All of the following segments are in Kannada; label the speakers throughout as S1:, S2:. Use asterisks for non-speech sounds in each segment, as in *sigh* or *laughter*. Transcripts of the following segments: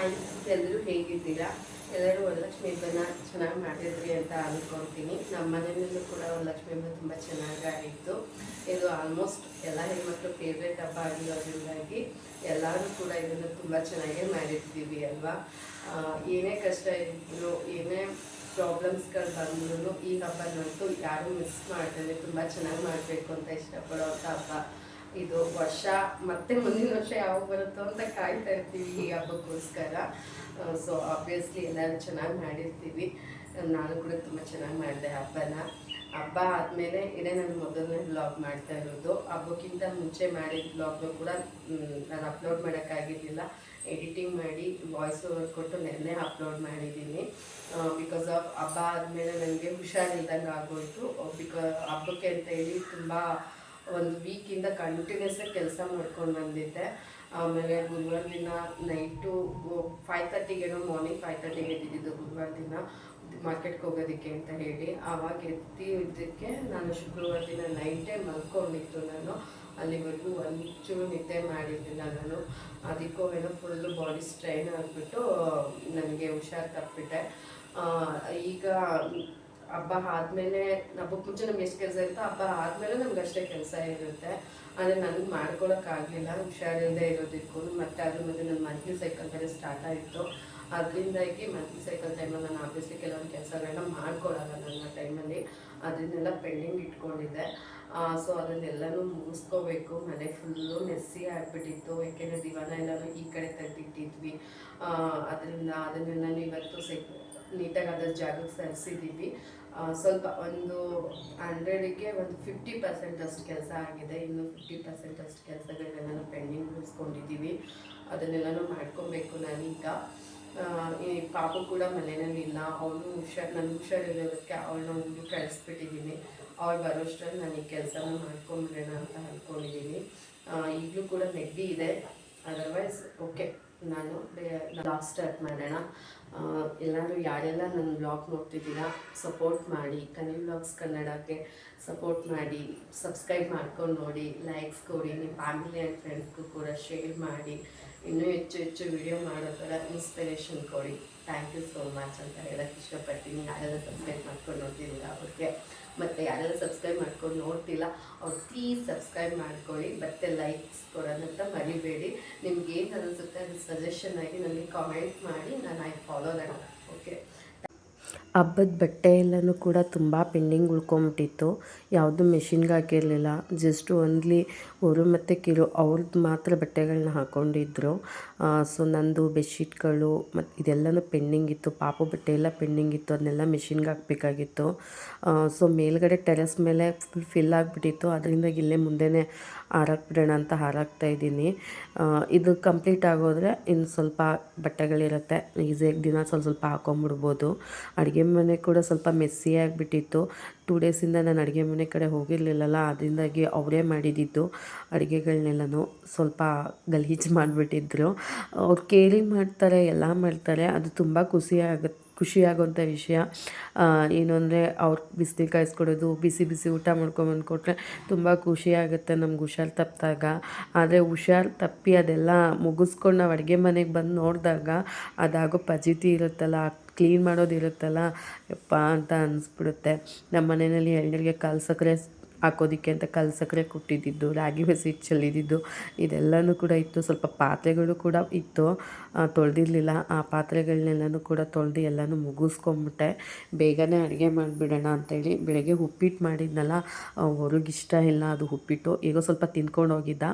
S1: ಹಾಯ್ ಎಲ್ಲರೂ ಹೇಗಿದ್ದೀರಾ? ಎಲ್ಲರೂ ವರಲಕ್ಷ್ಮಿ ಹಬ್ಬನ ಚೆನ್ನಾಗಿ ಮಾಡಿದ್ರಿ ಅಂತ ಅಂದ್ಕೊಳ್ತೀನಿ ನಮ್ಮ ಮನೆಯಲ್ಲೂ ಕೂಡ ವರಲಕ್ಷ್ಮಿ ಹಬ್ಬ ತುಂಬ ಚೆನ್ನಾಗಾಯಿತು ಇದು ಆಲ್ಮೋಸ್ಟ್ ಎಲ್ಲ ಹೆಣ್ಮಕ್ಳು ಫೇವ್ರೇಟ್ ಹಬ್ಬ ಆಗಿರೋದ್ರಿಂದಾಗಿ ಎಲ್ಲರೂ ಕೂಡ ಇದನ್ನು ತುಂಬ ಚೆನ್ನಾಗೇ ಮಾಡಿರ್ತೀವಿ ಅಲ್ವಾ? ಏನೇ ಕಷ್ಟ ಇದ್ರು, ಏನೇ ಪ್ರಾಬ್ಲಮ್ಸ್ಗಳು ಬಂದ್ರು ಈ ಹಬ್ಬನಂತೂ ಯಾರು ಮಿಸ್ ಮಾಡ್ತಾರೆ ತುಂಬ ಚೆನ್ನಾಗಿ ಮಾಡಬೇಕು ಅಂತ ಇಷ್ಟಪಡೋ ಹಬ್ಬ. ಇದು ವರ್ಷ, ಮತ್ತೆ ಮುಂದಿನ ವರ್ಷ ಯಾವಾಗ ಬರುತ್ತೋ ಅಂತ ಕಾಯ್ತಾ ಇರ್ತೀವಿ ಈ ಹಬ್ಬಕ್ಕೋಸ್ಕರ. ಸೊ ಆಬ್ವಿಯಸ್ಲಿ ಎಲ್ಲರೂ ಚೆನ್ನಾಗಿ ಮಾಡಿರ್ತೀವಿ. ನಾನು ಕೂಡ ತುಂಬ ಚೆನ್ನಾಗಿ ಮಾಡಿದೆ ಹಬ್ಬನ. ಹಬ್ಬ ಆದಮೇಲೆ ಇದೇ ನಾನು ಮೊದಲನೇ ಬ್ಲಾಗ್ ಮಾಡ್ತಾ ಇರೋದು. ಹಬ್ಬಕ್ಕಿಂತ ಮುಂಚೆ ಮಾಡಿದ ಬ್ಲಾಗ್ನು ಕೂಡ ನಾನು ಅಪ್ಲೋಡ್ ಮಾಡೋಕ್ಕಾಗಿರಲಿಲ್ಲ. ಎಡಿಟಿಂಗ್ ಮಾಡಿ ವಾಯ್ಸ್ ಓವರ್ ಕೊಟ್ಟು ನೆನ್ನೆ ಅಪ್ಲೋಡ್ ಮಾಡಿದ್ದೀನಿ. ಬಿಕಾಸ್ ಆಫ್ ಹಬ್ಬ ಆದಮೇಲೆ ನನಗೆ ಹುಷಾರಿಲ್ದಂಗೆ ಆಗೋಯ್ತು. ಬಿಕಾ ಹಬ್ಬಕ್ಕೆ ಅಂತ ಹೇಳಿ ತುಂಬ ಒಂದು ವೀಕಿಂದ ಕಂಟಿನ್ಯೂಸ್ ಕೆಲಸ ಮಾಡ್ಕೊಂಡು ಬಂದಿದ್ದೆ. ಆಮೇಲೆ ಗುರುವಾರ ದಿನ ನೈಟು ಫೈವ್ ತರ್ಟಿಗೇನೋ ಮಾರ್ನಿಂಗ್ ಫೈವ್ ತರ್ಟಿಗೆ ಎದ್ದಿದ್ದು ಗುರುವಾರ ದಿನ. ಮಾರ್ಕೆಟ್ಗೆ ಹೋಗೋದಕ್ಕೆ ಅಂತ ಹೇಳಿ. ಆವಾಗ ಇದ್ದಕ್ಕೆ ನಾನು ಶುಕ್ರವಾರ ದಿನ ನೈಟೇ ಮಲ್ಕೊಂಡಿತ್ತು ನಾನು. ಅಲ್ಲಿವರೆಗೂ ಒಂಚೂರು ನಿದ್ದೆ ಮಾಡಿದ್ದಿಲ್ಲ ನಾನು. ಅದಕ್ಕೂ ಏನೋ ಫುಲ್ಲು ಬಾಡಿ ಸ್ಟ್ರೈನ್ ಆಗಿಬಿಟ್ಟು ನನಗೆ ಹುಷಾರು ತಪ್ಪಿಟ್ಟೆ ಈಗ ಹಬ್ಬ ಆದಮೇಲೆ ಹಬ್ಬಕ್ಕೆ ಮುಂಚೆ ನಮ್ಗೆ ಎಷ್ಟು ಕೆಲಸ ಇರುತ್ತೋ ಹಬ್ಬ ಆದಮೇಲೆ ನಮ್ಗೆ ಅಷ್ಟೇ ಕೆಲಸ ಇರುತ್ತೆ. ಆದರೆ ನನಗೆ ಮಾಡ್ಕೊಳಕ್ಕಾಗಲಿಲ್ಲ ಹುಷಾರಿಲ್ಲದೆ ಇರೋದಕ್ಕೂ ಮತ್ತೆ ಅದ್ರ ಮಧ್ಯೆ ನನ್ನ ಮಂತ್ಲಿ ಸೈಕಲ್ ಬೇರೆ ಸ್ಟಾರ್ಟ್ ಆಯಿತು ಅದರಿಂದಾಗಿ ಮಂತ್ಲಿ ಸೈಕಲ್ ಟೈಮಲ್ಲಿ ನಾನು ಆಬ್ವಿಯಸ್ಲಿ ಕೆಲವೊಂದು ಕೆಲಸಗಳನ್ನ ಮಾಡ್ಕೊಳಲ್ಲ ನನ್ನ ಟೈಮಲ್ಲಿ ಅದನ್ನೆಲ್ಲ ಪೆಂಡಿಂಗ್ ಇಟ್ಕೊಂಡಿದ್ದೆ. ಸೊ ಅದನ್ನೆಲ್ಲನೂ ಮುಗಿಸ್ಕೋಬೇಕು. ಮನೆ ಫುಲ್ಲು ಮೆಸ್ಸಿ ಆಗಿಬಿಟ್ಟಿತ್ತು. ಯಾಕೆಂದರೆ ದಿವಾನ ಎಲ್ಲನೂ ಈ ಕಡೆ ತೆಗೆದಿಟ್ಟಿದ್ವಿ. ಅದರಿಂದ ಅದನ್ನೆಲ್ಲ ಇವತ್ತು ಸೈ ನೀಟಾಗಿ ಅದರ ಜಾಗಕ್ಕೆ ಸರಿಸಿದ್ದೀವಿ. ಸ್ವಲ್ಪ ಒಂದು ಹಂಡ್ರೆಡಿಗೆ ಒಂದು ಫಿಫ್ಟಿ ಪರ್ಸೆಂಟ್ ಅಷ್ಟು ಕೆಲಸ ಆಗಿದೆ. ಇನ್ನು ಫಿಫ್ಟಿ ಪರ್ಸೆಂಟ್ ಅಷ್ಟು ಕೆಲಸಗಳನ್ನೆಲ್ಲ ಪೆಂಡಿಂಗ್ ಉಳಿಸ್ಕೊಂಡಿದ್ದೀವಿ ಅದನ್ನೆಲ್ಲನೂ ಮಾಡ್ಕೊಬೇಕು ನಾನೀಗ. ಈ ಪಾಪು ಕೂಡ ಮನೆಯಲ್ಲಿ ಇಲ್ಲ ಅವನು ಹುಷಾರು ನನಗೆ ಹುಷಾರಿರೋದಕ್ಕೆ ಅವಳನ್ನ ಒಂದು ಕಳಿಸ್ಬಿಟ್ಟಿದ್ದೀನಿ. ಅವಳು ಬರೋಷ್ಟರಲ್ಲಿ ನಾನು ಈ ಕೆಲಸನ ಮಾಡ್ಕೊಂಬಿಡೋಣ ಅಂತ ಅಂದ್ಕೊಂಡಿದ್ದೀನಿ. ಈಗಲೂ ಕೂಡ ನೆಗ್ಡಿ ಇದೆ. ಅದರ್ವೈಸ್ ಓಕೆ ನಾನು ಲಾಸ್ಟ್ ಸ್ಟಾರ್ಟ್ ಮಾಡೋಣ. ಎಲ್ಲರೂ ಯಾರೆಲ್ಲ ನನ್ನ ಬ್ಲಾಗ್ ನೋಡ್ತಿದ್ದೀರಾ ಸಪೋರ್ಟ್ ಮಾಡಿ. ಕನಿ ಬ್ಲಾಗ್ಸ್ ಕನ್ನಡಕ್ಕೆ ಸಪೋರ್ಟ್ ಮಾಡಿ. ಸಬ್ಸ್ಕ್ರೈಬ್ ಮಾಡ್ಕೊಂಡು ನೋಡಿ ಲೈಕ್ಸ್ ಕೊಡಿ. ನಿಮ್ಮ ಫ್ಯಾಮಿಲಿ ಆ್ಯಂಡ್ ಫ್ರೆಂಡ್ಸ್ಗೂ ಕೂಡ ಶೇರ್ ಮಾಡಿ. ಇನ್ನೂ ಹೆಚ್ಚು ಹೆಚ್ಚು ವಿಡಿಯೋ ಮಾಡೋ ಥರ ಇನ್ಸ್ಪಿರೇಷನ್ ಕೊಡಿ. ಥ್ಯಾಂಕ್ ಯು ಸೋ ಮಚ್ ಅಂತ ಹೇಳೋಕ್ಕೆ ಇಷ್ಟಪಡ್ತೀನಿ. ಯಾರೆಲ್ಲ ಸಬ್ಸ್ಕ್ರೈಬ್ ಮಾಡ್ಕೊಂಡು ನೋಡ್ತಿರಲಿಲ್ಲ ಅವ್ರಿಗೆ? ಮತ್ತು ಯಾರೆಲ್ಲ ಸಬ್ಸ್ಕ್ರೈಬ್ ಮಾಡ್ಕೊಂಡು ನೋಡ್ತಿಲ್ಲ, ಅವ್ರು ಪ್ಲೀಸ್ ಸಬ್ಸ್ಕ್ರೈಬ್ ಮಾಡ್ಕೊಳ್ಳಿ. ಮತ್ತು ಲೈಕ್ಸ್ ಕೊಡೋದಂತ ಮರಿಬೇಡಿ. ನಿಮ್ಗೆ ಏನು ಅನಿಸುತ್ತೆ ಅದು ಸಜೆಷನ್ ಆಗಿ ನನಗೆ ಕಾಮೆಂಟ್ ಮಾಡಿ, ನಾನು ಐ ಫಾಲೋ ದಟ್ ಓಕೆ
S2: ಹಬ್ಬದ ಬಟ್ಟೆ ಎಲ್ಲನೂ ಕೂಡ ತುಂಬ ಪೆಂಡಿಂಗ್ ಉಳ್ಕೊಂಬಿಟ್ಟಿತ್ತು. ಯಾವುದು ಮೆಷಿನ್ಗೆ ಹಾಕಿರಲಿಲ್ಲ. ಜಸ್ಟ್ ಓನ್ಲಿ ಅವರು ಮತ್ತು ಕಿರು ಅವ್ರದ್ದು ಮಾತ್ರ ಬಟ್ಟೆಗಳನ್ನ ಹಾಕ್ಕೊಂಡಿದ್ರು ಸೊ ನಂದು ಬೆಡ್ಶೀಟ್ಗಳು ಮತ್ತು ಇದೆಲ್ಲನೂ ಪೆಂಡಿಂಗ್ ಇತ್ತು. ಪಾಪ ಬಟ್ಟೆ ಎಲ್ಲ ಪೆಂಡಿಂಗ್ ಇತ್ತು. ಅದನ್ನೆಲ್ಲ ಮೆಷಿನ್ಗೆ ಹಾಕಬೇಕಾಗಿತ್ತು. ಸೊ ಮೇಲ್ಗಡೆ ಟೆರೆಸ್ ಮೇಲೆ ಫುಲ್ ಫಿಲ್ ಆಗಿಬಿಟ್ಟಿತ್ತು. ಅದರಿಂದ ಇಲ್ಲೇ ಮುಂದೆನೇ ಹಾರಾಕ್ಬಿಡೋಣ ಅಂತ ಹಾರಾಕ್ತಾ ಇದ್ದೀನಿ. ಇದು ಕಂಪ್ಲೀಟ್ ಆಗೋದ್ರೆ ಇನ್ನು ಸ್ವಲ್ಪ ಬಟ್ಟೆಗಳಿರುತ್ತೆ. ಈಸಿಯಾಗಿ ದಿನ ಸ್ವಲ್ಪ ಸ್ವಲ್ಪ ಹಾಕೊಂಬಿಡ್ಬೋದು. ಅಡುಗೆ ಮನೆ ಕೂಡ ಸ್ವಲ್ಪ ಮೆಸ್ಸಿ ಆಗಿಬಿಟ್ಟಿತ್ತು. ಟೂ ಡೇಸಿಂದ ನಾನು ಅಡುಗೆ ಮನೆ ಕಡೆ ಹೋಗಿರಲಿಲ್ಲಲ್ಲ, ಅದರಿಂದಾಗಿ ಅವರೇ ಮಾಡಿದ್ದಿದ್ದು ಅಡುಗೆಗಳನ್ನೆಲ್ಲನೂ ಸ್ವಲ್ಪ ಗಲೀಜು ಮಾಡಿಬಿಟ್ಟಿದ್ರು. ಅವ್ರು ಕೇಳಿ ಮಾಡ್ತಾರೆ, ಎಲ್ಲ ಮಾಡ್ತಾರೆ. ಅದು ತುಂಬ ಖುಷಿ ಆಗುತ್ತೆ. ಖುಷಿಯಾಗುವಂಥ ವಿಷಯ. ಏನು ಅಂದರೆ ಅವ್ರು ಬಿಸಿನೀರು ಕಾಯಿಸ್ಕೊಡೋದು, ಬಿಸಿ ಬಿಸಿ ಊಟ ಮಾಡ್ಕೊಂಬಂದು ಕೊಟ್ಟರೆ ತುಂಬ ಖುಷಿಯಾಗುತ್ತೆ ನಮ್ಗೆ ಹುಷಾರು ತಪ್ಪಿದಾಗ ಆದರೆ ಹುಷಾರು ತಪ್ಪಿ ಅದೆಲ್ಲ ಮುಗಿಸ್ಕೊಂಡು ನಾವು ಅಡುಗೆ ಮನೆಗೆ ಬಂದು ನೋಡಿದಾಗ ಅದಾಗೋ ಪಜಿತಿ ಇರುತ್ತಲ್ಲ, ಕ್ಲೀನ್ ಮಾಡೋದು ಇರುತ್ತಲ್ಲ, ಯಪ್ಪ ಅಂತ ಅನಿಸ್ಬಿಡುತ್ತೆ. ನಮ್ಮ ಮನೆಯಲ್ಲಿ ಎಳ್ನೀರಿಗೆ ಕಾಲು ಸಕ್ಕರೆ ಹಾಕೋದಕ್ಕೆ ಅಂತ ಕಲ್ಲು ಸಕ್ಕರೆ ಕುಟ್ಟಿದ್ದಿದ್ದು ರಾಗಿ ಹಸಿ ಚೆಲ್ಲಿದ್ದು ಇದೆಲ್ಲನೂ ಕೂಡ ಇತ್ತು. ಸ್ವಲ್ಪ ಪಾತ್ರೆಗಳು ಕೂಡ ಇತ್ತು. ತೊಳೆದಿರಲಿಲ್ಲ. ಆ ಪಾತ್ರೆಗಳನ್ನೆಲ್ಲನೂ ಕೂಡ ತೊಳೆದು ಎಲ್ಲನೂ ಮುಗಿಸ್ಕೊಂಬಿಟ್ಟೆ. ಬೇಗನೆ ಅಡುಗೆ ಮಾಡಿಬಿಡೋಣ ಅಂತೇಳಿ ಬೆಳಗ್ಗೆ ಉಪ್ಪಿಟ್ಟು ಮಾಡಿದ್ನಲ್ಲ ಹೊರಗಿಷ್ಟ ಇಲ್ಲ ಅದು ಉಪ್ಪಿಟ್ಟು. ಈಗ ಸ್ವಲ್ಪ ತಿನ್ಕೊಂಡು ಹೋಗಿದ್ದ.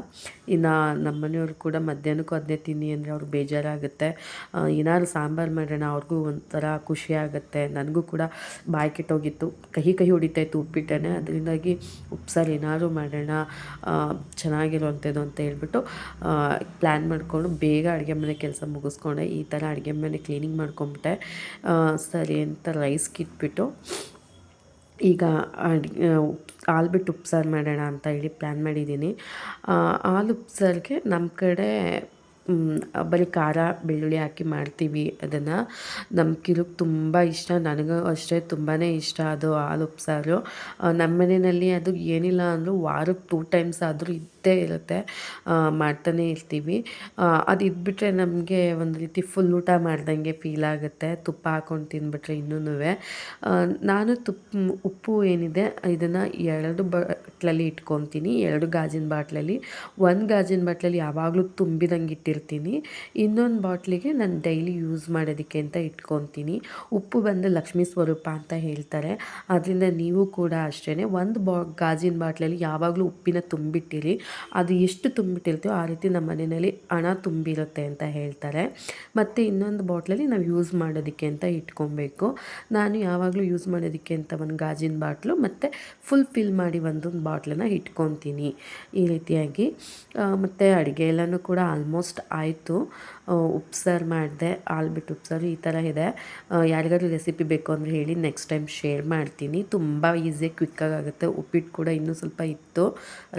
S2: ಇನ್ನು ನಮ್ಮ ಮನೆಯವ್ರು ಕೂಡ ಮಧ್ಯಾಹ್ನಕ್ಕೂ ಅದನ್ನೇ ತಿನ್ನಿ ಅಂದರೆ ಅವ್ರಿಗೆ ಬೇಜಾರಾಗುತ್ತೆ. ಏನಾದ್ರು ಸಾಂಬಾರು ಮಾಡೋಣ, ಅವ್ರಿಗೂ ಒಂಥರ ಖುಷಿ ಆಗುತ್ತೆ. ನನಗೂ ಕೂಡ ಬಾಯಿ ಕೆಟ್ಟೋಗಿತ್ತು. ಕಹಿ ಕಹಿ ಹೊಡಿತಾಯಿತ್ತು ಉಪ್ಪಿಟ್ಟೇ ಅದರಿಂದಾಗಿ ಉಪ್ಸಾರು ಏನಾದರೂ ಮಾಡೋಣ ಚೆನ್ನಾಗಿರೋವಂಥದ್ದು ಅಂತ ಹೇಳ್ಬಿಟ್ಟು ಪ್ಲ್ಯಾನ್ ಮಾಡಿಕೊಂಡು ಬೇಗ ಅಡುಗೆ ಮನೆ ಕೆಲಸ ಮುಗಿಸ್ಕೊಂಡೆ. ಈ ಥರ ಅಡುಗೆ ಮನೆ ಕ್ಲೀನಿಂಗ್ ಮಾಡ್ಕೊಂಬಿಟ್ಟೆ. ಸರಿ ಅಂತ ರೈಸ್ಗೆ ಇಟ್ಬಿಟ್ಟು ಈಗ ಅಡುಗೆ ಹಾಲು ಬಿಟ್ಟು ಉಪ್ಸಾರು ಮಾಡೋಣ ಅಂತ ಹೇಳಿ ಪ್ಲ್ಯಾನ್ ಮಾಡಿದ್ದೀನಿ. ಹಾಲು ಉಪ್ಸಾರಿಗೆ ನಮ್ಮ ಕಡೆ ಬರೀ ಖಾರ ಬೆಳ್ಳುಳ್ಳಿ ಹಾಕಿ ಮಾಡ್ತೀವಿ. ಅದನ್ನು ನಮ್ಮ ಕಿರುಗ್ ತುಂಬ ಇಷ್ಟ. ನನಗೂ ಅಷ್ಟೇ ತುಂಬಾ ಇಷ್ಟ ಅದು ಹಾಲು ಉಪ್ಸಾರು. ನಮ್ಮ ಮನೆಯಲ್ಲಿ ಅದು ಏನಿಲ್ಲ ಅಂದರೂ ವಾರಕ್ಕೆ ಟೂ ಟೈಮ್ಸ್ ಆದರೂ ಇದ್ದೇ
S1: ಇರುತ್ತೆ. ಮಾಡ್ತಾನೆ ಇರ್ತೀವಿ. ಅದು ಇದ್ಬಿಟ್ರೆ ನಮಗೆ ಒಂದು ರೀತಿ ಫುಲ್ ಊಟ ಮಾಡ್ದಂಗೆ ಫೀಲ್ ಆಗುತ್ತೆ. ತುಪ್ಪ ಹಾಕೊಂಡು ತಿಂದ್ಬಿಟ್ರೆ ಇನ್ನೂ ನಾನು ತುಪ್ಪ ಉಪ್ಪು ಏನಿದೆ, ಇದನ್ನು ಎರಡು ಬಾಟ್ಲಲ್ಲಿ ಇಟ್ಕೊತೀನಿ. ಎರಡು ಗಾಜಿನ ಬಾಟ್ಲಲ್ಲಿ. ಒಂದು ಗಾಜಿನ ಬಾಟ್ಲಲ್ಲಿ ಯಾವಾಗಲೂ ತುಂಬಿದಂಗೆ ಇಟ್ಟಿರ್ತೀನಿ. ಇನ್ನೊಂದು ಬಾಟ್ಲಿಗೆ ನಾನು ಡೈಲಿ ಯೂಸ್ ಮಾಡೋದಕ್ಕೆ ಅಂತ ಇಟ್ಕೊತೀನಿ. ಉಪ್ಪು ಬಂದು ಲಕ್ಷ್ಮೀ ಸ್ವರೂಪ ಅಂತ ಹೇಳ್ತಾರೆ. ಅದರಿಂದ ನೀವು ಕೂಡ ಅಷ್ಟೇ ಒಂದು ಬಾ, ಗಾಜಿನ ಬಾಟ್ಲಲ್ಲಿ ಯಾವಾಗಲೂ ಉಪ್ಪಿನ ತುಂಬಿಟ್ಟಿರಿ. ಅದು ಎಷ್ಟು ತುಂಬಿಟ್ಟಿರ್ತೀವೋ ಆ ರೀತಿ ನಮ್ಮ ಮನೆಯಲ್ಲಿ ಹಣ ತುಂಬಿರುತ್ತೆ ಅಂತ ಹೇಳ್ತಾರೆ. ಮತ್ತು ಇನ್ನೊಂದು ಬಾಟ್ಲಲ್ಲಿ ನಾವು ಯೂಸ್ ಮಾಡೋದಕ್ಕೆ ಅಂತ ಇಟ್ಕೊಬೇಕು. ನಾನು ಯಾವಾಗಲೂ ಯೂಸ್ ಮಾಡೋದಕ್ಕೆ ಅಂತ ಒಂದು ಗಾಜಿನ ಬಾಟ್ಲು ಮತ್ತು ಫುಲ್ ಫಿಲ್ ಮಾಡಿ ಒಂದೊಂದು ಬಾಟ್ಲನ್ನ ಇಟ್ಕೊತೀನಿ ಈ ರೀತಿಯಾಗಿ. ಮತ್ತು ಅಡುಗೆ ಎಲ್ಲನೂ ಕೂಡ ಆಲ್ಮೋಸ್ಟ್ ಆಯಿತು. ಉಪ್ಸಾರು ಮಾಡಿದೆ ಆಲ್ಬಿಟ್ಟು ಉಪ್ಸಾರು ಈ ಥರ ಇದೆ. ಯಾರಿಗಾದ್ರೂ ರೆಸಿಪಿ ಬೇಕು ಅಂದರೆ ಹೇಳಿ ನೆಕ್ಸ್ಟ್ ಟೈಮ್ ಶೇರ್ ಮಾಡ್ತೀನಿ. ತುಂಬ ಈಸಿಯಾಗಿ ಕ್ವಿಕ್ಕಾಗುತ್ತೆ ಉಪ್ಪಿಟ್ಟು ಕೂಡ ಇನ್ನೂ ಸ್ವಲ್ಪ ಇತ್ತು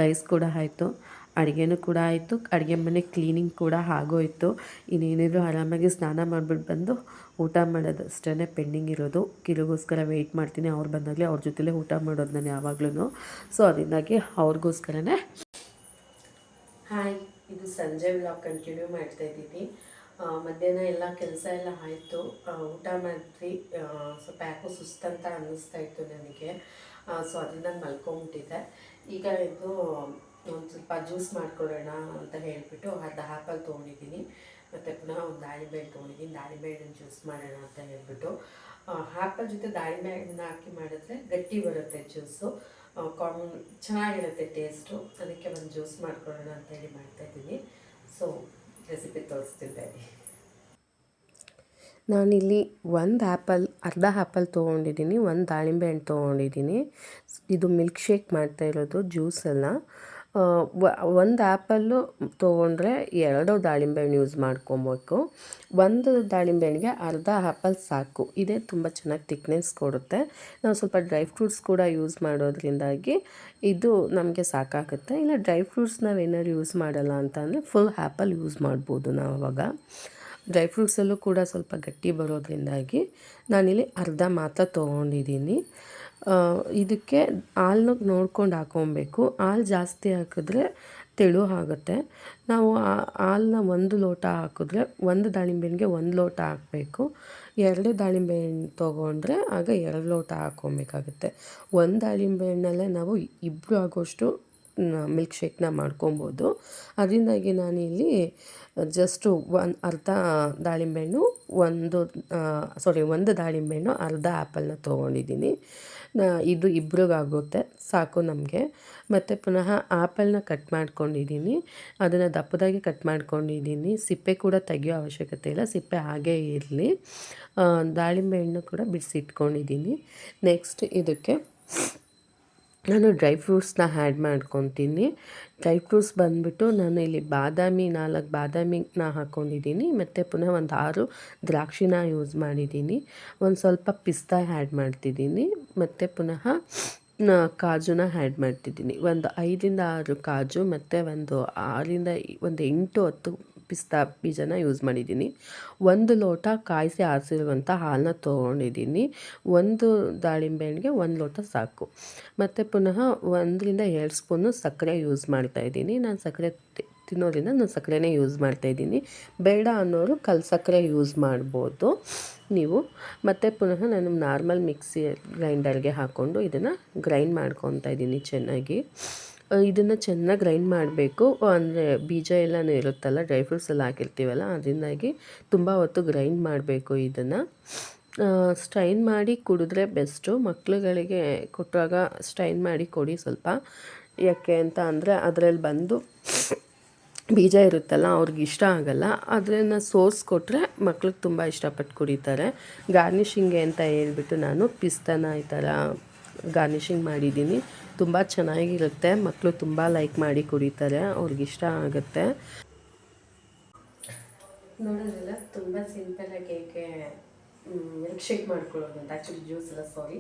S1: ರೈಸ್ ಕೂಡ ಆಯಿತು. ಅಡುಗೆನೂ ಕೂಡ ಆಯಿತು. ಅಡುಗೆ ಮನೆ ಕ್ಲೀನಿಂಗ್ ಕೂಡ ಆಗೋಯ್ತು. ಇನ್ನೇನಿದ್ರು ಆರಾಮಾಗಿ ಸ್ನಾನ ಮಾಡಿಬಿಟ್ಟು ಬಂದು ಊಟ ಮಾಡೋದು. ಅಷ್ಟೇ ಪೆಂಡಿಂಗ್ ಇರೋದು. ಕಿರುಗೋಸ್ಕರ ವೆಯ್ಟ್ ಮಾಡ್ತೀನಿ. ಅವ್ರು ಬಂದಾಗಲೇ ಅವ್ರ ಜೊತೆಲೇ ಊಟ ಮಾಡೋದು ನಾನು ಯಾವಾಗ್ಲೂ ಸೊ ಅದರಿಂದಾಗಿ ಅವ್ರಿಗೋಸ್ಕರನೇ. ಹಾಯ್ ಇದು ಸಂಜೆ ವ್ಲಾಗ್ ಕಂಟಿನ್ಯೂ ಮಾಡ್ತಾ ಇದ್ದೀನಿ ಮಧ್ಯಾಹ್ನ ಎಲ್ಲ ಕೆಲಸ ಎಲ್ಲ ಆಯಿತು. ಊಟ ಮಾಡಿದ್ವಿ. ಸ್ವಲ್ಪ ಯಾಕೋ ಸುಸ್ತಂತ ಅನ್ನಿಸ್ತಾ ಇತ್ತು ನನಗೆ. ಸೊ ಅದರಿಂದ ಮಲ್ಕೊಂಬಿಟ್ಟಿದ್ದೆ. ಈಗ ಇದು ಒಂದು ಸ್ವಲ್ಪ ಜ್ಯೂಸ್ ಮಾಡ್ಕೊಳ್ಳೋಣ ಅಂತ ಹೇಳಿಬಿಟ್ಟು ಅರ್ಧ ಆ್ಯಪಲ್ ತೊಗೊಂಡಿದ್ದೀನಿ. ಮತ್ತು ಪುನಃ ಒಂದು ದಾಳಿಂಬೆ ತೊಗೊಂಡಿದ್ದೀನಿ. ದಾಳಿಂಬೆ ಹಣ್ಣು ಜ್ಯೂಸ್ ಮಾಡೋಣ ಅಂತ ಹೇಳಿಬಿಟ್ಟು. ಆ್ಯಪಲ್ ಜೊತೆ ದಾಳಿಂಬೆ ಹಣ್ಣನ್ನ ಹಾಕಿ ಮಾಡಿದ್ರೆ ಗಟ್ಟಿ ಬರುತ್ತೆ ಜ್ಯೂಸು. ಕಾಮನ್ ಚೆನ್ನಾಗಿರುತ್ತೆ ಟೇಸ್ಟು. ಅದಕ್ಕೆ ಒಂದು ಜ್ಯೂಸ್ ಮಾಡ್ಕೊಳ್ಳೋಣ ಅಂತ ಹೇಳಿ ಮಾಡ್ತಾಯಿದ್ದೀನಿ ಸೊ ರೆಸಿಪಿ ತೋರಿಸ್ತಿದ್ದೇನೆ ನಾನಿಲ್ಲಿ ಒಂದು ಆ್ಯಪಲ್ ಅರ್ಧ ಆ್ಯಪಲ್ ತೊಗೊಂಡಿದ್ದೀನಿ. ಒಂದು ದಾಳಿಂಬೆ ಹಣ್ಣು ತೊಗೊಂಡಿದ್ದೀನಿ. ಇದು ಮಿಲ್ಕ್ ಶೇಕ್ ಮಾಡ್ತಾ ಇರೋದು ಜ್ಯೂಸೆಲ್ಲ ಒಂದು ಆ್ಯಪಲ್ಲು ತೊಗೊಂಡ್ರೆ ಎರಡು ದಾಳಿಂಬೆ ಹಣ್ಣು ಯೂಸ್ ಮಾಡ್ಕೊಬೇಕು. ಒಂದು ದಾಳಿಂಬೆ ಹಣ್ಣಿಗೆ ಅರ್ಧ ಆ್ಯಪಲ್ ಸಾಕು. ಇದೇ ತುಂಬ ಚೆನ್ನಾಗಿ ತಿಕ್ನೆಸ್ ಕೊಡುತ್ತೆ. ನಾವು ಸ್ವಲ್ಪ ಡ್ರೈ ಫ್ರೂಟ್ಸ್ ಕೂಡ ಯೂಸ್ ಮಾಡೋದ್ರಿಂದಾಗಿ ಇದು ನಮಗೆ ಸಾಕಾಗುತ್ತೆ. ಇಲ್ಲ ಡ್ರೈ ಫ್ರೂಟ್ಸ್ ನಾವೇನಾದ್ರು ಯೂಸ್ ಮಾಡಲ್ಲ ಅಂತ ಅಂದರೆ ಫುಲ್ ಆ್ಯಪಲ್ ಯೂಸ್ ಮಾಡ್ಬೋದು ನಾವು ಅವಾಗ. ಡ್ರೈ ಫ್ರೂಟ್ಸಲ್ಲೂ ಕೂಡ ಸ್ವಲ್ಪ ಗಟ್ಟಿ ಬರೋದ್ರಿಂದಾಗಿ ನಾನಿಲ್ಲಿ ಅರ್ಧ ಮಾತ್ರ ತೊಗೊಂಡಿದ್ದೀನಿ. ಇದಕ್ಕೆ ಹಾಲನ್ನ ನೋಡ್ಕೊಂಡು ಹಾಕೊಬೇಕು. ಹಾಲು ಜಾಸ್ತಿ ಹಾಕಿದ್ರೆ ತೆಳು ಆಗುತ್ತೆ. ನಾವು ಹಾಲನ್ನ ಒಂದು ಲೋಟ ಹಾಕಿದ್ರೆ ಒಂದು ದಾಳಿಂಬೆ ಒಂದು ಲೋಟ ಹಾಕಬೇಕು. ಎರಡು ದಾಳಿಂಬೆ ಹಣ್ಣು ತೊಗೊಂಡ್ರೆ ಆಗ ಎರಡು ಲೋಟ ಹಾಕ್ಕೊಬೇಕಾಗುತ್ತೆ ಒಂದು ದಾಳಿಂಬೆ ಹಣ್ಣಲ್ಲೇ ನಾವು ಇಬ್ಬರು ಆಗೋಷ್ಟು ಮಿಲ್ಕ್ ಶೇಕ್ನ ಮಾಡ್ಕೊಬೋದು. ಅದರಿಂದಾಗಿ ನಾನಿಲ್ಲಿ ಜಸ್ಟು ಒನ್ ಅರ್ಧ ದಾಳಿಂಬೆ ಹಣ್ಣು ಒಂದು ಸಾರಿ ಒಂದು ದಾಳಿಂಬೆ ಹಣ್ಣು ಅರ್ಧ ಆ್ಯಪಲ್ನ ತೊಗೊಂಡಿದ್ದೀನಿ. ಇದು ಇಬ್ರಿಗಾಗುತ್ತೆ, ಸಾಕು ನಮಗೆ. ಮತ್ತು ಪುನಃ ಆ್ಯಪಲ್ನ ಕಟ್ ಮಾಡ್ಕೊಂಡಿದ್ದೀನಿ ಅದನ್ನು ದಪ್ಪದಾಗಿ ಕಟ್ ಮಾಡ್ಕೊಂಡಿದ್ದೀನಿ ಸಿಪ್ಪೆ ಕೂಡ ತೆಗೆಯೋ ಅವಶ್ಯಕತೆ ಇಲ್ಲ, ಸಿಪ್ಪೆ ಹಾಗೇ ಇರಲಿ. ದಾಳಿಂಬೆ ಹಣ್ಣು ಕೂಡ ಬಿಡಿಸಿಟ್ಕೊಂಡಿದ್ದೀನಿ ನೆಕ್ಸ್ಟ್ ಇದಕ್ಕೆ ನಾನು ಡ್ರೈ ಫ್ರೂಟ್ಸ್ನ ಆ್ಯಡ್ ಮಾಡ್ಕೊತೀನಿ. ಡ್ರೈ ಫ್ರೂಟ್ಸ್ ಬಂದುಬಿಟ್ಟು ನಾನು ಇಲ್ಲಿ ಬಾದಾಮಿ, ನಾಲ್ಕು ಬಾದಾಮಿನ ಹಾಕ್ಕೊಂಡಿದ್ದೀನಿ ಮತ್ತು ಪುನಃ ಒಂದು ಆರು ದ್ರಾಕ್ಷಿನ ಯೂಸ್ ಮಾಡಿದ್ದೀನಿ. ಒಂದು ಸ್ವಲ್ಪ ಪಿಸ್ತಾ ಆ್ಯಡ್ ಮಾಡ್ತಿದ್ದೀನಿ. ಮತ್ತು ಪುನಃ ಕಾಜುನ ಆ್ಯಡ್ ಮಾಡ್ತಿದ್ದೀನಿ. ಒಂದು ಐದರಿಂದ ಆರು ಕಾಜು, ಮತ್ತು ಒಂದು ಆರಿಂದ ಒಂದು ಎಂಟು, ಹತ್ತು ಪಿಸ್ತಾ ಬೀಜನ ಯೂಸ್ ಮಾಡಿದ್ದೀನಿ. ಒಂದು ಲೋಟ ಕಾಯಿಸಿ ಆರಿಸಿರುವಂಥ ಹಾಲನ್ನ ತೊಗೊಂಡಿದ್ದೀನಿ. ಒಂದು ದಾಳಿಂಬೆ ಹಣ್ಣಿಗೆ ಒಂದು ಲೋಟ ಸಾಕು. ಮತ್ತು ಪುನಃ ಒಂದರಿಂದ ಎರಡು ಸ್ಪೂನು ಸಕ್ಕರೆ ಯೂಸ್ ಮಾಡ್ತಾಯಿದ್ದೀನಿ ನಾನು ಸಕ್ಕರೆ ತಿನ್ನೋದ್ರಿಂದ ನಾನು ಸಕ್ಕರೆನೇ ಯೂಸ್ ಮಾಡ್ತಾಯಿದ್ದೀನಿ ಬೇಡ ಅನ್ನೋರು ಕಲ್ ಸಕ್ಕರೆ ಯೂಸ್ ಮಾಡ್ಬೋದು ನೀವು. ಮತ್ತು ಪುನಃ ನಾನು ನಾರ್ಮಲ್ ಮಿಕ್ಸಿ ಗ್ರೈಂಡರ್ಗೆ ಹಾಕ್ಕೊಂಡು ಇದನ್ನು ಗ್ರೈಂಡ್ ಮಾಡ್ಕೊತಾ ಇದ್ದೀನಿ ಚೆನ್ನಾಗಿ. ಇದನ್ನು ಚೆನ್ನಾಗಿ ಗ್ರೈಂಡ್ ಮಾಡಬೇಕು. ಅಂದರೆ ಬೀಜ ಎಲ್ಲನೂ ಇರುತ್ತಲ್ಲ ಡ್ರೈ ಫ್ರೂಟ್ಸ್ ಎಲ್ಲ ಹಾಕಿರ್ತೀವಲ್ಲ, ಅದರಿಂದಾಗಿ ತುಂಬ ಹೊತ್ತು ಗ್ರೈಂಡ್ ಮಾಡಬೇಕು ಇದನ್ನು. ಸ್ಟ್ರೈನ್ ಮಾಡಿ ಕುಡಿದ್ರೆ ಬೆಸ್ಟು ಮಕ್ಳುಗಳಿಗೆ ಕೊಟ್ಟಾಗ ಸ್ಟ್ರೈನ್ ಮಾಡಿ ಕೊಡಿ ಸ್ವಲ್ಪ. ಯಾಕೆ ಅಂತ ಅಂದರೆ ಅದರಲ್ಲಿ ಬಂದು ಬೀಜ ಇರುತ್ತಲ್ಲ, ಅವ್ರಿಗೆ ಇಷ್ಟ ಆಗಲ್ಲ. ಅದನ್ನು ಸೋಸ್ಕೊಟ್ರೆ ಮಕ್ಳಿಗೆ ತುಂಬ ಇಷ್ಟಪಟ್ಟು ಕುಡಿತಾರೆ. ಗಾರ್ನಿಷಿಂಗ್ಗೆ ಅಂತ ಹೇಳ್ಬಿಟ್ಟು ನಾನು ಪಿಸ್ತಾನ ಈ ಥರ ಗಾರ್ನಿಷಿಂಗ್ ಮಾಡಿದ್ದೀನಿ. ತುಂಬ ಚೆನ್ನಾಗಿರುತ್ತೆ. ಮಕ್ಕಳು ತುಂಬ ಲೈಕ್ ಮಾಡಿ ಕುಡಿತಾರೆ. ಇಷ್ಟ ಆಗುತ್ತೆ. ನೋಡೋದಿಲ್ಲ ತುಂಬ ಸಿಂಪಲಾಗಿ ಹೇಗೆ ಮಿಲ್ಕ್ ಶೇಕ್ ಮಾಡ್ಕೊಳ್ಳೋದು ಅಂತ. ಆ್ಯಕ್ಚುಲಿ ಜ್ಯೂಸ್ ಎಲ್ಲ ಸಾರಿ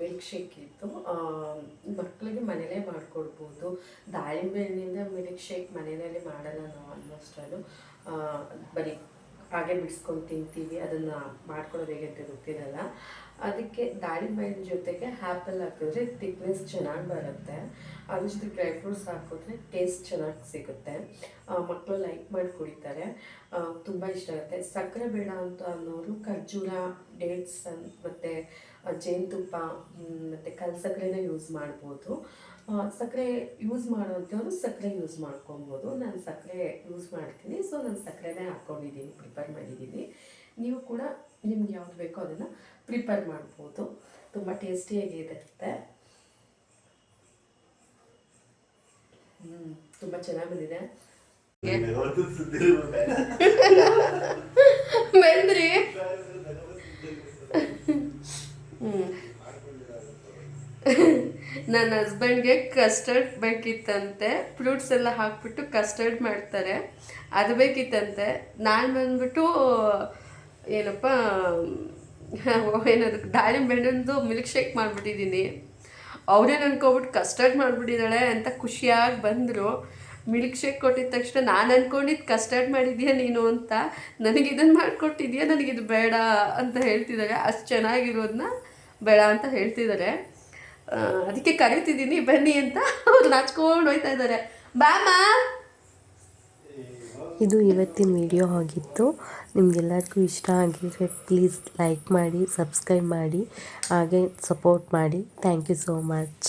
S1: ಮಿಲ್ಕ್ ಶೇಕ್ ಇತ್ತು. ಮಕ್ಕಳಿಗೆ ಮನೇಲೇ ಮಾಡಿಕೊಡ್ಬೋದು. ದಾಳಿಂಬೆ ಹಣ್ಣಿಂದ ಮಿಲ್ಕ್ ಶೇಕ್ ಮನೆಯಲ್ಲಿ ಮಾಡಲ್ಲ ನಾವು ಆಲ್ಮೋಸ್ಟ್ ಅದು ಬರೀ ಹಾಗೆ ಬಿಡಿಸ್ಕೊಂಡು ತಿಂತೀವಿ, ಅದನ್ನು ಮಾಡ್ಕೊಳ್ಳೋದು ಹೇಗೆ ಅಂತ ಗೊತ್ತಿರಲ್ಲ. ಅದಕ್ಕೆ ದಾಳಿಂಬೆ ಜೊತೆಗೆ ಆ್ಯಪಲ್ ಹಾಕಿದ್ರೆ ತಿಕ್ನೆಸ್ ಚೆನ್ನಾಗಿ ಬರುತ್ತೆ. ಅದ್ರ ಜೊತೆ ಡ್ರೈ ಫ್ರೂಟ್ಸ್ ಹಾಕಿದ್ರೆ ಟೇಸ್ಟ್ ಚೆನ್ನಾಗಿ ಸಿಗುತ್ತೆ. ಮಕ್ಕಳು ಲೈಕ್ ಮಾಡಿ ಕುಡಿತಾರೆ. ತುಂಬ ಇಷ್ಟ ಆಗುತ್ತೆ. ಸಕ್ಕರೆ ಬೇಡ ಅಂತ ಅನ್ನೋರು ಖರ್ಜೂರ ಡೇಟ್ಸ್ ಮತ್ತು ಜೇನುತುಪ್ಪ ಮತ್ತು ಕಲ್ಸಕ್ಕರೆನ ಯೂಸ್ ಮಾಡ್ಬೋದು. ಸಕ್ಕರೆ ಯೂಸ್ ಮಾಡುವಂಥವ್ರು ಸಕ್ಕರೆ ಯೂಸ್ ಮಾಡ್ಕೊಬೋದು. ನಾನು ಸಕ್ಕರೆ ಯೂಸ್ ಮಾಡ್ತೀನಿ. ಸೊ ನಾನು ಸಕ್ಕರೆನೇ ಹಾಕ್ಕೊಂಡಿದ್ದೀನಿ ಪ್ರಿಪೇರ್ ಮಾಡಿದ್ದೀನಿ. ನೀವು ಕೂಡ ನಿಮ್ಗೆ ಯಾವ್ದು ಬೇಕೋ ಅದನ್ನು ಪ್ರಿಪೇರ್ ಮಾಡ್ಬೋದು. ತುಂಬ ಟೇಸ್ಟಿಯಾಗಿರುತ್ತೆ ಹ್ಞೂ ತುಂಬ ಚೆನ್ನಾಗಿ ಬಂದಿದೆ. *laughs* *laughs* ಬಂದ್ರಿ ಹ್ಞೂ ನನ್ನ ಹಸ್ಬೆಂಡ್ಗೆ ಕಸ್ಟರ್ಡ್ ಬೇಕಿತ್ತಂತೆ. ಫ್ರೂಟ್ಸ್ ಎಲ್ಲ ಹಾಕ್ಬಿಟ್ಟು ಕಸ್ಟರ್ಡ್ ಮಾಡ್ತಾರೆ. ಅದು ಬೇಕಿತ್ತಂತೆ. ನಾನು ಬಂದ್ಬಿಟ್ಟು, ಏನಪ್ಪ, ಏನದು, ದಾಳಿಂಬೆ ಹಣ್ಣಿಂದು ಮಿಲ್ಕ್ ಶೇಕ್ ಮಾಡಿಬಿಟ್ಟಿದ್ದೀನಿ. ಅವರೇ ಅನ್ಕೊಬಿಟ್ಟು ಕಸ್ಟರ್ಡ್ ಮಾಡಿಬಿಟ್ಟಿದ್ದಾಳೆ ಅಂತ ಖುಷಿಯಾಗಿ ಬಂದರು. ಮಿಲ್ಕ್ ಶೇಕ್ ಕೊಟ್ಟಿದ ತಕ್ಷಣ ನಾನು ಅಂದ್ಕೊಂಡಿದ್ದು ಕಸ್ಟರ್ಡ್ ಮಾಡಿದ್ಯಾ ನೀನು ಅಂತ. ನನಗೆ ಇದನ್ನು ಮಾಡಿಕೊಟ್ಟಿದ್ಯಾ? ನನಗಿದು ಬೇಡ ಅಂತ ಹೇಳ್ತಿದ್ದಾರೆ. ಅಷ್ಟು ಚೆನ್ನಾಗಿರೋದನ್ನ ಬೇಡ ಅಂತ ಹೇಳ್ತಿದ್ದಾರೆ. ಅದಕ್ಕೆ ಕರಿತಿದ್ದೀನಿ ಬನ್ನಿ ಅಂತ ಅವ್ರು ನಾಚ್ಕೊಂಡು ಹೋಯ್ತಾ ಇದ್ದಾರೆ. ಬಾಮ
S3: ಇದು ಇವತ್ತಿನ ವಿಡಿಯೋ ಆಗಿತ್ತು. ನಿಮಗೆಲ್ಲರಿಗೂ ಇಷ್ಟ ಆಗಿದ್ರೆ ಪ್ಲೀಸ್ ಲೈಕ್ ಮಾಡಿ ಸಬ್ಸ್ಕ್ರೈಬ್ ಮಾಡಿ ಹಾಗೆ ಸಪೋರ್ಟ್ ಮಾಡಿ. Thank you so much